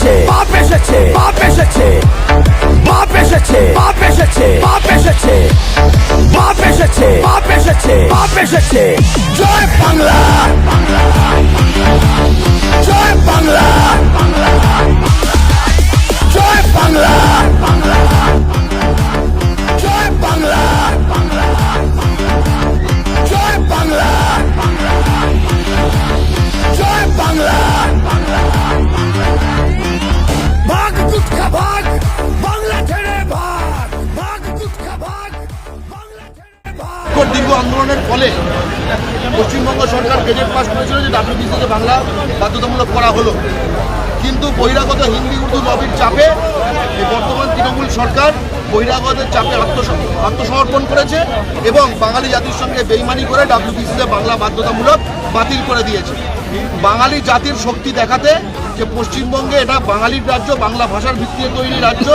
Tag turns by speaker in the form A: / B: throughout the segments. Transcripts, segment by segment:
A: এসেছে। বাপ এসেছে। বাপ এসেছে। বাপ এসেছে। বাপ এসেছে। বাপ এসেছে। বাপ এসেছে। বাপ এসেছে। বাপ এসেছে। জয় বাংলা।
B: আন্দোলনের ফলে পশ্চিমবঙ্গ সরকার গেজেট পাস করেছিল যে ডাব্লিউবিসিকে বাংলা বাধ্যতামূলক করা হলো। কিন্তু বহিরাগত হিন্দি, উর্দু লবির চাপে বর্তমান তৃণমূল সরকার বহিরাগতের চাপে আত্মস- আত্মসমর্পণ করেছে এবং বাঙালি জাতির সঙ্গে বেইমানি করে ডাব্লিউবিসিকে বাংলা বাধ্যতামূলক বাতিল করে দিয়েছে। বাঙালি জাতির শক্তি দেখাতে যে পশ্চিমবঙ্গে এটা বাঙালির রাজ্য বাংলা ভাষার ভিত্তিতে তৈরি রাজ্য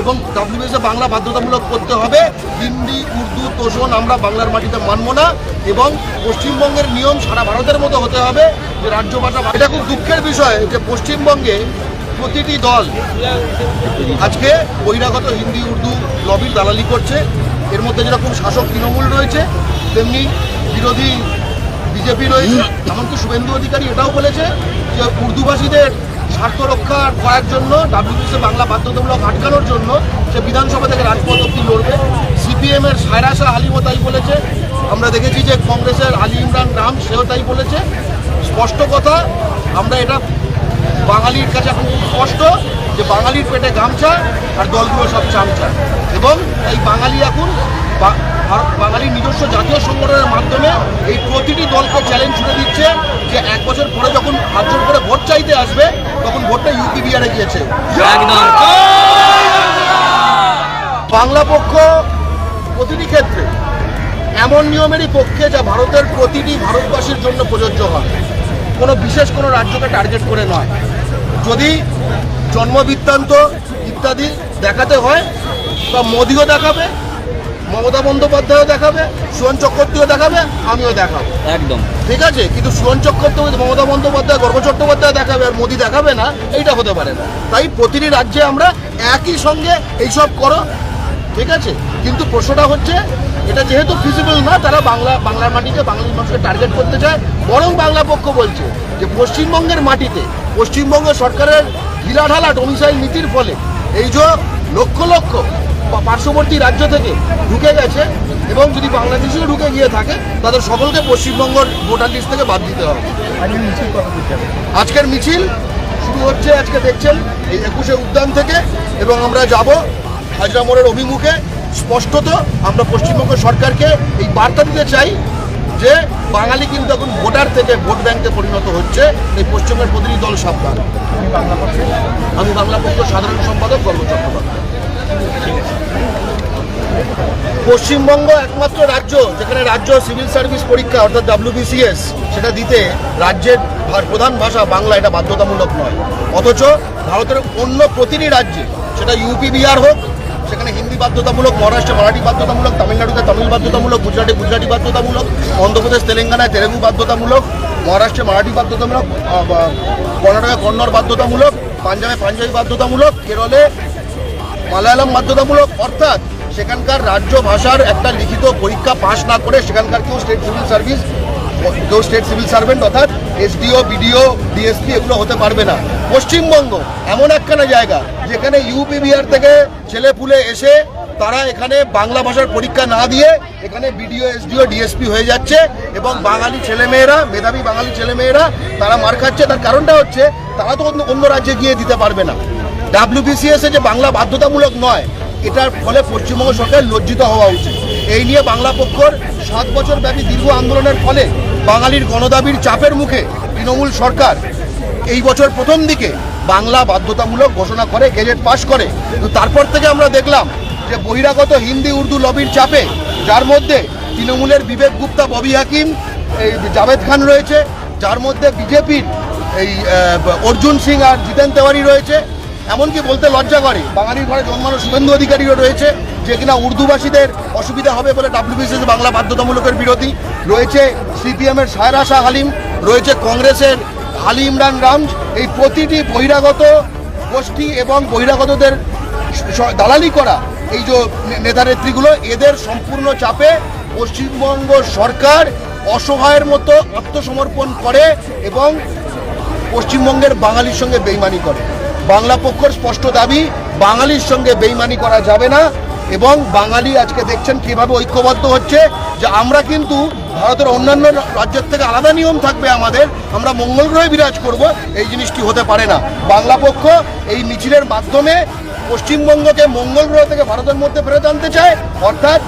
B: এবং ডাব্লিউবিসি বাংলা বাধ্যতামূলক করতে হবে। হিন্দি উর্দু তোষণ আমরা বাংলার মাটিতে মানব না এবং পশ্চিমবঙ্গের নিয়ম সারা ভারতের মতো হতে হবে যে রাজ্য ভাষা এটা খুব দুঃখের বিষয় যে পশ্চিমবঙ্গে প্রতিটি দল আজকে বহিরাগত হিন্দি উর্দু লবির দালালি করছে। এর মধ্যে যেরকম শাসক তৃণমূল রয়েছে তেমনি বিরোধী বিজেপি রয়েছে এমনকি শুভেন্দু অধিকারী এটাও বলেছে যে উর্দুভাষীদের স্বার্থ রক্ষা করার জন্য ডাব্লিউবিসি বাংলা বাধ্যতামূলক আটকানোর জন্য সে বিধানসভা থেকে রাজপথ অব্দি লড়বে। সিপিএম এর সায়রা শাহ আলিমও তাই বলেছে। আমরা দেখেছি যে কংগ্রেসের আলী ইমরান রাম, সেও তাই বলেছে। স্পষ্ট কথা, আমরা এটা বাঙালির কাছে এখন স্পষ্ট যে বাঙালির পেটে গামছা আর দলগুলো সব চামচা। এবং এই বাঙালি এখন ভারত- বাঙালির নিজস্ব জাতীয় সংগঠনের মাধ্যমে এই প্রতিটি দলকে চ্যালেঞ্জ ছুড়ে দিচ্ছে যে এক বছর পরে যখন হাত জোর করে ভোট চাইতে আসবে তখন ভোটটা ইউপি বিহারে গিয়েছে। বাংলা পক্ষ প্রতিটি ক্ষেত্রে এমন নিয়মেরই পক্ষে যা ভারতের প্রতিটি ভারতবাসীর জন্য প্রযোজ্য হয়। কোনো বিশেষ কোনো রাজ্যকে টার্গেট করে নয়। যদি জন্মবৃত্তান্ত ইত্যাদি দেখাতে হয় বা মোদিও দেখাবে মমতা বন্দ্যোপাধ্যায়ও দেখাবে সুয়ন চক্রবর্তীও দেখাবে আমিও দেখাবো।
C: একদম।
B: ঠিক আছে? কিন্তু সুয়ন চক্রবর্তী মমতা বন্দ্যোপাধ্যায় গর্ব চট্টোপাধ্যায় দেখাবে আর মোদি দেখাবে না এইটা হতে পারে না। তাই প্রতিটি রাজ্যে আমরা একই সঙ্গে এইসব করো ঠিক আছে? কিন্তু প্রশ্নটা হচ্ছে এটা যেহেতু ফিজিবল না তারা বাংলা বাংলার মাটিতে বাঙালি মানুষকে টার্গেট করতে চায় বরং বাংলা পক্ষ বলছে যে পশ্চিমবঙ্গের মাটিতে পশ্চিমবঙ্গ সরকারের ঢিলাঢালা ডোমিসাইল নীতির ফলে এই যে লক্ষ লক্ষ পার্শ্ববর্তী রাজ্য থেকে ঢুকে গেছে এবং যদি বাংলাদেশেও ঢুকে গিয়ে থাকে তাদের সকলকে পশ্চিমবঙ্গের ভোটার লিস্ট থেকে বাদ দিতে হবে। আজকের মিছিল শুরু হচ্ছে আজকে দেখছেন এই একুশে উদ্যান থেকে এবং আমরা যাব হাজরা মোড়ের অভিমুখে। স্পষ্টত আমরা পশ্চিমবঙ্গ সরকারকে এই বার্তা দিতে চাই যে বাঙালি কিন্তু এখন ভোটার থেকে ভোট ব্যাংকে পরিণত হচ্ছে। এই পশ্চিমবঙ্গের প্রতিটি দল সাবধান। আমি বাংলা পক্ষ সাধারণ সম্পাদক গর্ব চট্টোপাধ্যায়। পশ্চিমবঙ্গ একমাত্র রাজ্য যেখানে রাজ্য সিভিল সার্ভিস পরীক্ষা, অর্থাৎ ডাব্লিউবিসিএস সেটা দিতে রাজ্যের প্রধান ভাষা বাংলা, এটা বাধ্যতামূলক নয়। অথচ ভারতের অন্য প্রতিটি রাজ্যে, সেটা ইউপি বিহার হোক, সেখানে হিন্দি বাধ্যতামূলক, মহারাষ্ট্রে মারাঠি বাধ্যতামূলক, তামিলনাড়ুতে তামিল বাধ্যতামূলক, গুজরাটে গুজরাটি বাধ্যতামূলক, অন্ধ্রপ্রদেশ, তেলেঙ্গানায় তেলেগু বাধ্যতামূলক, মহারাষ্ট্রে মারাঠি বাধ্যতামূলক কর্ণাটকে কন্নড় বাধ্যতামূলক, পাঞ্জাবে পাঞ্জাবি বাধ্যতামূলক, কেরলে মালায়ালাম বাধ্যতামূলক, অর্থাৎ সেখানকার রাজ্য ভাষার একটা লিখিত পরীক্ষা পাশ না করে সেখানকার কেউ স্টেট সিভিল সার্ভিস কেউ স্টেট সিভিল সার্ভেন্ট অর্থাৎ এসডিও বিডিও ডিএসপি এগুলো হতে পারবে না। পশ্চিমবঙ্গ এমন একখানা জায়গা যেখানে ইউপি বিহার থেকে ছেলে পুলে এসে তারা এখানে বাংলা ভাষার পরীক্ষা না দিয়ে এখানে বিডিও এসডিও ডিএসপি হয়ে যাচ্ছে এবং বাঙালি ছেলেমেয়েরা, মেধাবী বাঙালি ছেলেমেয়েরা তারা মার খাচ্ছে। তার কারণটা হচ্ছে তারা তো অন্য রাজ্যে গিয়ে দিতে পারবে না। ডাব্লিউবিসিএস যে বাংলা বাধ্যতামূলক নয়, এটার ফলে পশ্চিমবঙ্গ সরকার লজ্জিত হওয়া উচিত। এই নিয়ে বাংলা পক্ষর সাত বছর ব্যাপী দীর্ঘ আন্দোলনের ফলে বাঙালির গণদাবির চাপের মুখে তৃণমূল সরকার এই বছর প্রথম দিকে বাংলা বাধ্যতামূলক ঘোষণা করে, গেজেট পাশ করে। কিন্তু তারপর থেকে আমরা দেখলাম যে বহিরাগত হিন্দি, উর্দু লবির চাপে, যার মধ্যে তৃণমূলের বিবেক গুপ্তা, ববি হাকিম, এই জাভেদ খান রয়েছে, যার মধ্যে বিজেপির এই অর্জুন সিং আর জিতেন তেওয়ারি রয়েছে। এমনকি বলতে লজ্জা করে। বাঙালির ঘরে জন্মানো শুভেন্দু অধিকারীও রয়েছে, যে কিনা উর্দুভাষীদের অসুবিধা হবে বলে ডাব্লিউবিসিএস বাংলা বাধ্যতামূলকের বিরোধী। রয়েছে সিপিএমের সায়রা শাহ হালিম, রয়েছে কংগ্রেসের আলী ইমরান রাম এই প্রতিটি বহিরাগত গোষ্ঠী এবং বহিরাগতদের দালালি করা এই যে নেতা নেত্রীগুলো এদের সম্পূর্ণ চাপে পশ্চিমবঙ্গ সরকার অসহায়ের মতো আত্মসমর্পণ করে এবং পশ্চিমবঙ্গের বাঙালির সঙ্গে বেইমানি করে। বাংলা পক্ষর স্পষ্ট দাবি, বাঙালির সঙ্গে বেইমানি করা যাবে না এবং বাঙালি আজকে দেখছেন কীভাবে ঐক্যবদ্ধ হচ্ছে যে আমরা কিন্তু ভারতের অন্যান্য রাজ্যের থেকে আলাদা নিয়ম থাকবে আমাদের, আমরা মঙ্গল গ্রহে বিরাজ করব, এই জিনিসটি হতে পারে না। বাংলা পক্ষ এই মিছিলের মাধ্যমে পশ্চিমবঙ্গকে মঙ্গল গ্রহ থেকে ভারতের মধ্যে ফেরত আনতে চায়, অর্থাৎ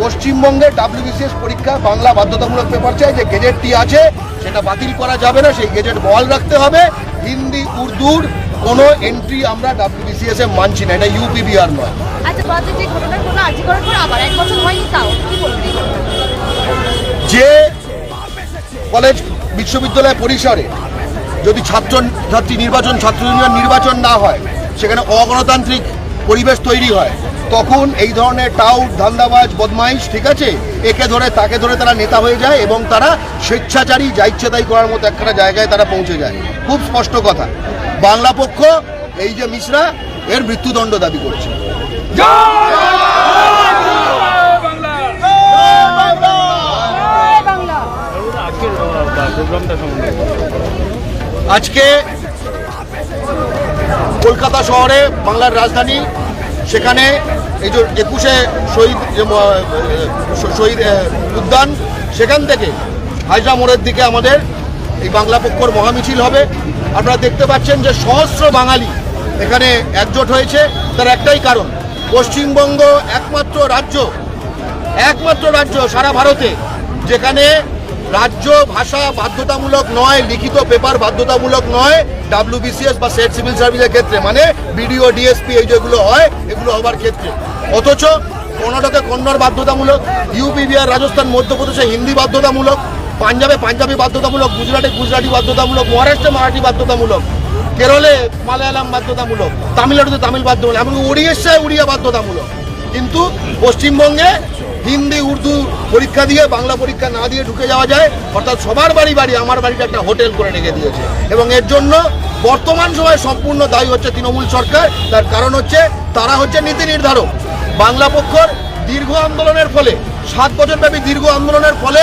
B: পশ্চিমবঙ্গের ডাব্লিউবিসিএস পরীক্ষা বাংলা বাধ্যতামূলক পেপার চাই যে গেজেটটি আছে, সেটা বাতিল করা যাবে না, সেই গেজেট বহাল রাখতে হবে। হিন্দি, উর্দুর কোনো এন্ট্রি আমরা ডাব্লিউবিসিএস এ মানছি না এটা ইউপিবিআর নয়।
C: আচ্ছা বাদে যে ঘটনা করার পর আবার এক বছর হয়নি তাও কি বলবেন
B: যে কলেজ বিশ্ববিদ্যালয় পরিসরে যদি ছাত্র ছাত্রী নির্বাচন ছাত্র ইউনিয়ন নির্বাচন না হয় সেখানে অগণতান্ত্রিক পরিবেশ তৈরি হয়। তখন এই ধরনের টাউট ধান্দাবাজ, বদমাইশ, ঠিক আছে? একে ধরে তাকে ধরে তারা নেতা হয়ে যায় এবং তারা স্বেচ্ছাচারী যা ইচ্ছে তাই করার মতো একটা জায়গায় তারা পৌঁছে যায়। খুব স্পষ্ট কথা। বাংলা পক্ষ, এই যে মিশ্রা, এর মৃত্যুদণ্ড দাবি করছে। আজকে কলকাতা শহরে বাংলার রাজধানী সেখানে এই যে একুশে শহীদ শহীদ উদ্যান, সেখান থেকে হাজরা মোড়ের দিকে আমাদের এই বাংলা পক্ষর মহামিছিল হবে। আপনারা দেখতে পাচ্ছেন যে সহস্র বাঙালি এখানে একজোট হয়েছে। তার একটাই কারণ, পশ্চিমবঙ্গ একমাত্র রাজ্য একমাত্র রাজ্য সারা ভারতে যেখানে রাজ্য ভাষা বাধ্যতামূলক নয়, লিখিত পেপার বাধ্যতামূলক নয় ডাব্লিউবিসিএস বা স্টেট সিভিল সার্ভিসের ক্ষেত্রে। মানে বিডিও ডিএসপি এই যেগুলো হয়, এগুলো হবার ক্ষেত্রে। অথচ কর্ণাটকে কন্নড় বাধ্যতামূলক ইউপি বিহার, রাজস্থান, মধ্যপ্রদেশে হিন্দি বাধ্যতামূলক, পাঞ্জাবে পাঞ্জাবি বাধ্যতামূলক, গুজরাটে গুজরাটি বাধ্যতামূলক, মহারাষ্ট্রে মারাঠি বাধ্যতামূলক, কেরলে মালায়ালাম বাধ্যতামূলক, তামিলনাড়ুতে তামিল বাধ্যতামূলক, এমনকি উড়িষ্যায় উড়িয়া বাধ্যতামূলক। কিন্তু পশ্চিমবঙ্গে হিন্দি, উর্দু পরীক্ষা দিয়ে, বাংলা পরীক্ষা না দিয়ে ঢুকে যাওয়া যায়। অর্থাৎ সবার বাড়ি বাড়ি, আমার বাড়িতে একটা হোটেল করে রেখে দিয়েছে। এবং এর জন্য বর্তমান সময়ে সম্পূর্ণ দায়ী হচ্ছে তৃণমূল সরকার। তার কারণ হচ্ছে, তারা হচ্ছে নীতি নির্ধারক। বাংলা পক্ষর দীর্ঘ আন্দোলনের ফলে, সাত বছরব্যাপী দীর্ঘ আন্দোলনের ফলে,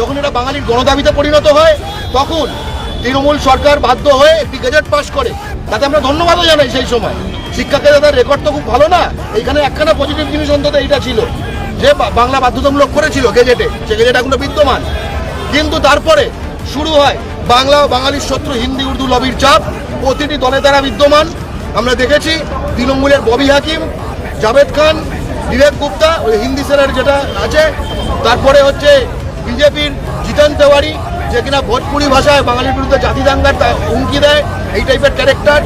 B: যখন এটা বাঙালির গণদাবিতে পরিণত হয়, তখন তৃণমূল সরকার বাধ্য হয়ে একটি গেজেট পাশ করে। তাতে আমরা ধন্যবাদও জানাই সেই সময়। শিক্ষাকে তাদের রেকর্ড তো খুব ভালো না, এইখানে একখানা পজিটিভ জিনিস অন্তত এইটা ছিল। যে বাংলা বাধ্যতামূলক করেছিল গেজেটে, সে গেজেট এখনও বিদ্যমান। কিন্তু তারপরে শুরু হয় বাংলা বাঙালির শত্রু হিন্দি, উর্দু লবির চাপ। প্রতিটি দলে তারা বিদ্যমান। আমরা দেখেছি তৃণমূলের ববি হাকিম, জাভেদ খান বিবেক গুপ্তা, ওই হিন্দি সেলের যেটা আছে। তারপরে হচ্ছে বিজেপির জিতেন তেওয়ারি, যে কিনা ভোজপুরি ভাষায় বাঙালির বিরুদ্ধে জাতি দাঙ্গার হুমকি দেয়, এই টাইপের ক্যারেক্টার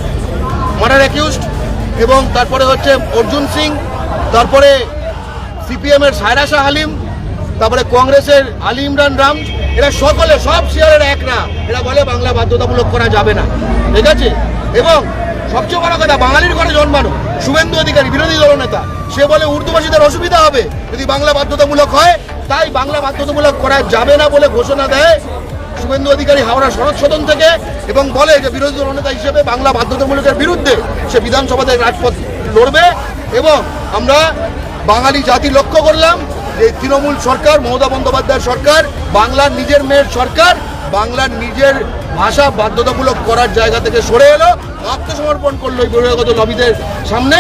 B: মার্ডার অ্যাকিউজড এবং তারপরে হচ্ছে অর্জুন সিং, তারপরে সিপিএম এর সায়রা শাহ হালিম তারপরে কংগ্রেসের আলী ইমরান রাম, এরা সকলে, সব শেয়ারের এক না। এরা বলে বাংলা বাধ্যতামূলক করা যাবে না। ঠিক আছে? এবং সবচেয়ে বড় কথা, বাঙালির ঘরে জন্মানো, শুভেন্দু অধিকারী, বিরোধী দলনেতা, সে বলে উর্দুভাষীদের অসুবিধা হবে। যদি বাংলা বাধ্যতামূলক হয়, তাই বাংলা বাধ্যতামূলক করা যাবে না বলে ঘোষণা দেয় শুভেন্দু অধিকারী হাওড়া শরৎ সদন থেকে এবং বলে যে বিরোধী দলনেতা হিসেবে বাংলা বাধ্যতামূলকের বিরুদ্ধে সে বিধানসভাতে রাজপথ লড়বে এবং আমরা বাঙালি জাতি লক্ষ্য করলাম যে তৃণমূল সরকার, মমতা বন্দ্যোপাধ্যায়ের সরকার, বাংলার নিজের মেয়ের সরকার, বাংলার নিজের ভাষা বাধ্যতামূলক করার জায়গা থেকে সরে এলো, আত্মসমর্পণ করল এই বহিরাগত লবিদের সামনে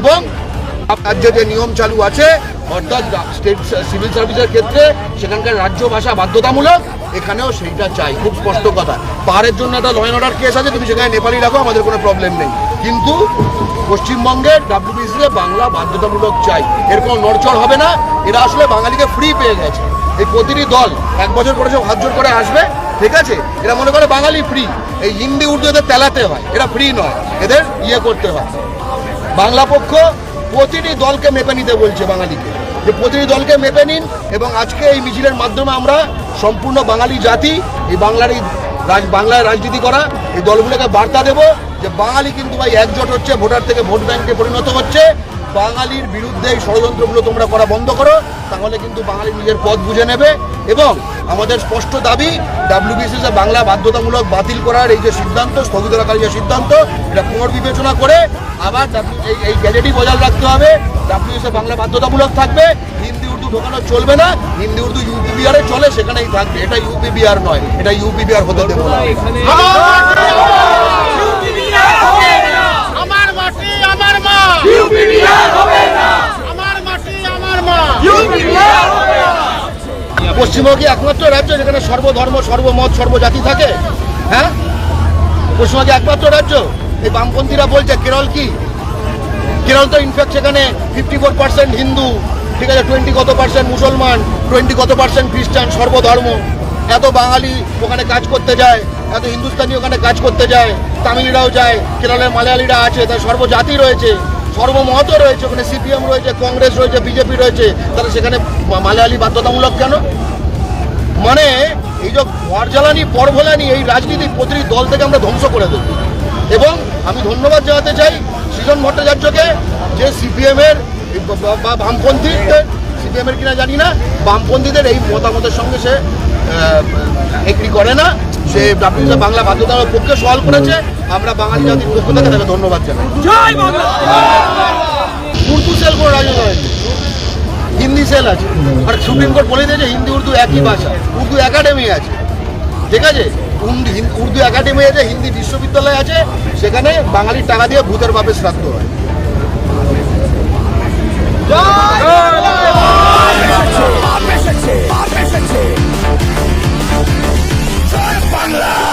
B: এবং রাজ্যে যে নিয়ম চালু আছে, অর্থাৎ স্টেট সিভিল সার্ভিসের ক্ষেত্রে সেখানকার রাজ্য ভাষা বাধ্যতামূলক, এখানেও সেইটা চাই, খুব স্পষ্ট কথা। পাহাড়ের জন্য একটা ল অর্ডার কেস আছে, তুমি সেখানে নেপালি রাখো, আমাদের কোনো প্রবলেম নেই। কিন্তু পশ্চিমবঙ্গের ডাব্লিউবিসিতে বাংলা বাধ্যতামূলক চাই। এর কোনো নড়চড় হবে না। এরা আসলে বাঙালিকে ফ্রি পেয়ে গেছে। এই প্রতিটি দল এক বছর পরে সব হাত জোর করে আসবে, ঠিক আছে? এরা মনে করে বাঙালি ফ্রি এই হিন্দি, উর্দু এদের তেলাতে হয়। এরা ফ্রি নয়। এদের ইয়ে করতে হয়। বাংলা পক্ষ প্রতিটি দলকে মেপে নিতে বলছে বাঙালিকে। যে প্রতিটি দলকে মেপে নিন এবং আজকে এই মিছিলের মাধ্যমে আমরা সম্পূর্ণ বাঙালি জাতি, এই বাংলার এই বাংলায় রাজনীতি করা, এই দলগুলোকে বার্তা দেব। যে বাঙালি কিন্তু ভাই একজোট হচ্ছে, ভোটার থেকে ভোট ব্যাংকে পরিণত হচ্ছে। বাঙালির বিরুদ্ধে এই ষড়যন্ত্রগুলো তোমরা করা বন্ধ করো, তাহলে কিন্তু বাঙালি নিজের পথ বুঝে নেবে এবং আমাদের স্পষ্ট দাবি ডাব্লিউবিসিএস বাংলা বাধ্যতামূলক বাতিল করার এই যে সিদ্ধান্ত স্থগিত রাখার যে সিদ্ধান্ত, এটা পুনর্বিবেচনা করে আবার এই এই গ্যাজেটই বজায় রাখতে হবে। ডাব্লিউবিসিএস বাংলা বাধ্যতামূলক থাকবে, হিন্দি, উর্দু ঢোকানো চলবে না, হিন্দি, উর্দু ইউপি বিহারে চলে, সেখানেই থাকবে। এটা ইউপি বিহার নয়, এটা ইউপি বিহার হতে দেবো না
D: আমার মাটি আমার মা আমার মাটি আমার মা
B: পশ্চিমবঙ্গ একমাত্র রাজ্য যেখানে সর্বধর্ম, সর্বমত, সর্বজাতি থাকে? হ্যাঁ? পশ্চিমবঙ্গে একমাত্র রাজ্য? এই বামপন্থীরা বলছে, কেরল কি? কেরল তো ইনফ্যাক্ট সেখানে ফিফটি ফোর পার্সেন্ট হিন্দু, ঠিক আছে টোয়েন্টি কত পার্সেন্ট মুসলমান টোয়েন্টি কত পার্সেন্ট খ্রিস্টান, সর্বধর্ম। এত বাঙালি ওখানে কাজ করতে যায়, এত হিন্দুস্তানি ওখানে কাজ করতে যায় তামিলরাও যায়, কেরলের মালয়ালিরা আছে, তার সর্বজাতি রয়েছে। সর্বমত রয়েছে, ওখানে সিপিএম রয়েছে, কংগ্রেস রয়েছে, বিজেপি রয়েছে, তাহলে সেখানে মালায়ালি বাধ্যতামূলক কেন? মানে এই যে ঘর জ্বালানি পর ভোলানি এই রাজনীতি প্রতিটি দল থেকে আমরা ধ্বংস করে দেব। এবং আমি ধন্যবাদ জানাতে চাই সৃজন ভট্টাচার্যকে যে সিপিএমের বা বামপন্থীদের, সিপিএমের কিনা জানি না, বামপন্থীদের এই মতামতের সঙ্গে সে এগ্রি করে না। সে জাতির বাংলা বাধ্যতার পক্ষে সওয়াল করেছে আমরা বাঙালি জাতির পক্ষ থেকে তাকে ধন্যবাদ জানাই। উর্দু সেল কোনো রাজনীতি হয়নি হিন্দি সেল আছে। আর সুপ্রিম কোর্ট বলে দিয়েছে হিন্দি উর্দু একই ভাষা। উর্দু একাডেমি আছে। ঠিক আছে? উর্দু একাডেমি আছে হিন্দি বিশ্ববিদ্যালয় আছে সেখানে বাঙালির টাকা দিয়ে ভূতের বাপে শ্রাদ্ধ হয়। জয় Bangla!